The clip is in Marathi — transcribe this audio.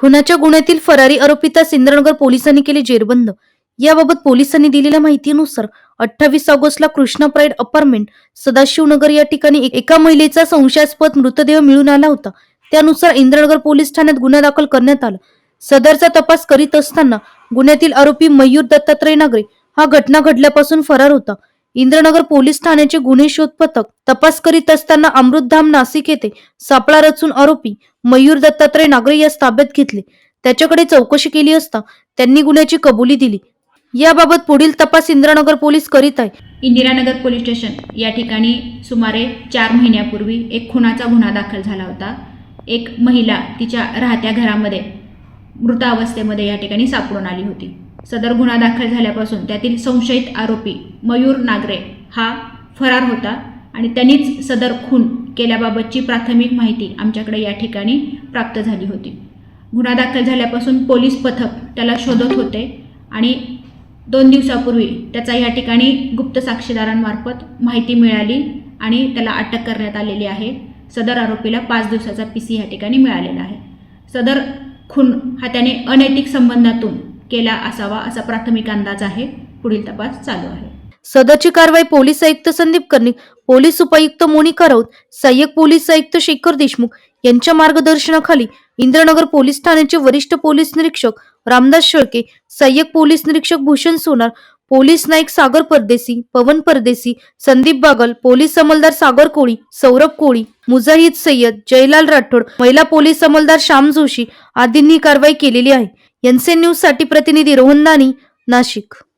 खुनाच्या गुन्ह्यातील फरारी आरोपितास इंद्रनगर पोलिसांनी केले जेरबंद. याबाबत पोलिसांनी दिलेल्या माहितीनुसार अठ्ठावीस ऑगस्टला कृष्णा प्राईड अपार्टमेंट सदाशिवनगर या ठिकाणी एका महिलेचा संशयास्पद मृतदेह मिळून आला होता. त्यानुसार इंद्रनगर पोलीस ठाण्यात गुन्हा दाखल करण्यात आला. सदरचा तपास करीत असताना गुन्ह्यातील आरोपी मयूर दत्तात्रय नागरे. हा घटना घडल्यापासून फरार होता. इंद्रनगर पोलीस ठाण्याचे गुन्हे शोध पथक तपास करीत असताना अमृतधाम नाशिक येथे सापळा रचून आरोपी मयूर दत्तात्रय नागरे यास ताब्यात घेतले. त्याच्याकडे चौकशी केली असता त्यांनी गुन्ह्याची कबुली दिली. याबाबत पुढील तपास इंद्रनगर पोलीस करीत आहे. Indiranagar police station. या ठिकाणी सुमारे चार महिन्यापूर्वी एक खुनाचा गुन्हा दाखल झाला होता. एक महिला तिच्या राहत्या घरामध्ये मृतावस्थेमध्ये या ठिकाणी सापडून आली होती. सदर गुन्हा दाखल झाल्यापासून त्यातील संशयित आरोपी मयूर नागरे हा फरार होता आणि त्यांनीच सदर खून केल्याबाबतची प्राथमिक माहिती आमच्याकडे या ठिकाणी प्राप्त झाली होती. गुन्हा दाखल झाल्यापासून पोलीस पथक त्याला शोधत होते आणि दोन दिवसापूर्वी त्याचा या ठिकाणी गुप्त साक्षीदारांमार्फत माहिती मिळाली आणि त्याला अटक करण्यात आलेली आहे. सदर आरोपीला पाच दिवसाचा पी सी या ठिकाणी मिळालेला आहे. सदर खून हा त्याने अनैतिक संबंधातून केला असावा असा प्राथमिक अंदाज आहे. पुढील तपास चालू आहे. सदरची कारवाई पोलीस आयुक्त संदीप कर्णिक पोलीस उपायुक्त मोनिका राऊत सहाय्यक पोलीस आयुक्त शेखर देशमुख यांच्या मार्गदर्शनाखाली इंद्रनगर पोलीस ठाण्याचे वरिष्ठ पोलीस निरीक्षक रामदास शेळके सहाय्यक पोलीस निरीक्षक भूषण सोनार पोलीस नाईक सागर परदेसी पवन परदेसी संदीप बागल पोलीस अंमलदार सागर कोळी सौरभ कोळी मुजाहिद सय्यद जयलाल राठोड महिला पोलीस अंमलदार श्याम जोशी आदींनी कारवाई केलेली आहे. एनसीएन न्यूजसाठी प्रतिनिधी रोहन दानी नाशिक.